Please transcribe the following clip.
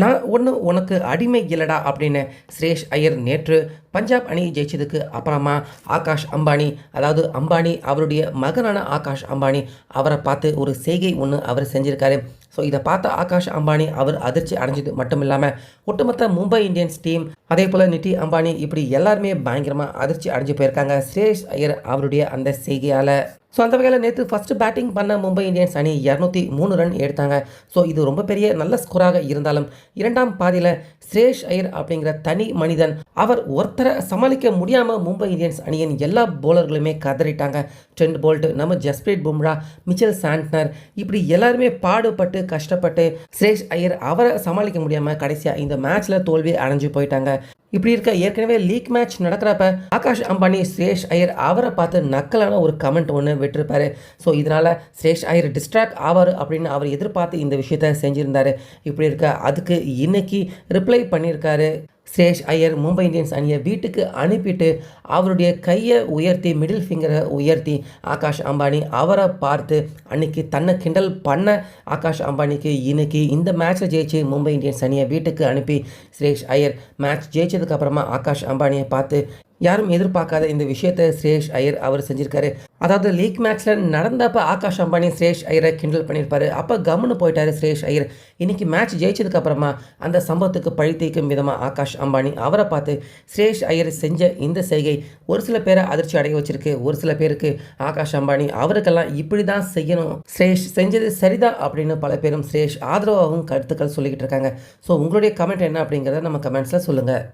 நான் ஒன்று உனக்கு அடிமை இல்லடா அப்படின்னு சுரேஷ் ஐயர் நேற்று பஞ்சாப் அணி ஜெயிச்சதுக்கு அப்புறமா ஆகாஷ் அம்பானி அதாவது அம்பானி அவருடைய மகனான ஆகாஷ் அம்பானி அவரை பார்த்து ஒரு செய்கை ஒன்று அவர் செஞ்சிருக்காரு. ஸோ இதை பார்த்த ஆகாஷ் அம்பானி அவர் அதிர்ச்சி அடைஞ்சது மட்டும் இல்லாமல் ஒட்டுமொத்த மும்பை இந்தியன்ஸ் டீம் அதே போல் நிதி அம்பானி இப்படி எல்லாருமே பயங்கரமாக அதிர்ச்சி அடைஞ்சு போயிருக்காங்க சுரேஷ் ஐயர் அவருடைய அந்த செய்கையால். ஸோ அந்த வகையில் நேற்று ஃபஸ்ட்டு பேட்டிங் பண்ண மும்பை இந்தியன்ஸ் அணி இரநூத்தி மூணு ரன் எடுத்தாங்க. ஸோ இது ரொம்ப பெரிய நல்ல ஸ்கோராக இருந்தாலும் இரண்டாம் பாதியில் சுரேஷ் ஐயர் அப்படிங்கிற தனி மனிதன் அவர் ஒருத்தரை சமாளிக்க முடியாமல் மும்பை இந்தியன்ஸ் அணியின் எல்லா போலர்களுமே கதறிட்டாங்க. ட்ரெண்ட் போல்ட் நம்ம ஜஸ்பிரீத் பும்ரா மிச்சல் சாண்ட்னர் இப்படி எல்லாருமே பாடுபட்டு கஷ்டப்பட்டு சுரேஷ் ஐயர் அவரை சமாளிக்க முடியாமல் கடைசியாக இந்த மேட்ச்சில் தோல்வி அடைஞ்சு போயிட்டாங்க. இப்படி இருக்க ஏற்கனவே லீக் மேட்ச் நடக்கிறப்ப ஆகாஷ் அம்பானி சுரேஷ் ஐயர் அவரை பார்த்து நக்கலான ஒரு கமெண்ட் ஒன்று விட்டுருப்பாரு. ஸோ இதனால் சுரேஷ் ஐயர் டிஸ்ட்ராக்ட் ஆவார் அப்படின்னு அவர் எதிர்பார்த்து இந்த விஷயத்த செஞ்சுருந்தாரு. இப்படி இருக்க அதுக்கு இன்னைக்கு ரிப்ளை பண்ணியிருக்காரு. சுரேஷ் ஐயர் மும்பை இந்தியன்ஸ் அணியை வீட்டுக்கு அனுப்பிட்டு அவருடைய கையை உயர்த்தி மிடில் ஃபிங்கரை உயர்த்தி ஆகாஷ் அம்பானி அவரை பார்த்து அன்னைக்கு தன்னை கிண்டல் பண்ண ஆகாஷ் அம்பானிக்கு இன்னைக்கு இந்த மேட்ச்சை ஜெயிச்சு மும்பை இந்தியன்ஸ் அணியை வீட்டுக்கு அனுப்பி சுரேஷ் ஐயர் மேட்ச் ஜெயிச்சதுக்கப்புறமா ஆகாஷ் அம்பானியை பார்த்து யாரும் எதிர்பார்க்காத இந்த விஷயத்தை சுரேஷ் ஐயர் அவர் செஞ்சிருக்காரு. அதாவது லீக் மேட்ச்சில் நடந்தப்ப ஆகாஷ் அம்பானி சுரேஷ் ஐயரை கிண்டல் பண்ணியிருப்பாரு. அப்போ கம்முன்னு போயிட்டாரு சுரேஷ் ஐயர். இன்னைக்கு மேட்ச் ஜெயிச்சதுக்கு அப்புறமா அந்த சம்பவத்துக்கு பழி தீர்க்கும் விதமாக ஆகாஷ் அம்பானி அவரை பார்த்து சுரேஷ் ஐயர் செஞ்ச இந்த செய்கை ஒரு சில பேரை அதிர்ச்சி அடைய வச்சிருக்கு. ஒரு சில பேருக்கு ஆகாஷ் அம்பானி அவருக்கெல்லாம் இப்படி தான் செய்யணும். சுரேஷ் செஞ்சது சரிதான் அப்படின்னு பல பேரும் சுரேஷ் ஆதரவாகவும் கருத்துக்கள் சொல்லிக்கிட்டு இருக்காங்க. ஸோ உங்களுடைய கமெண்ட் என்ன அப்படிங்கிறத நம்ம கமெண்ட்ஸில் சொல்லுங்கள்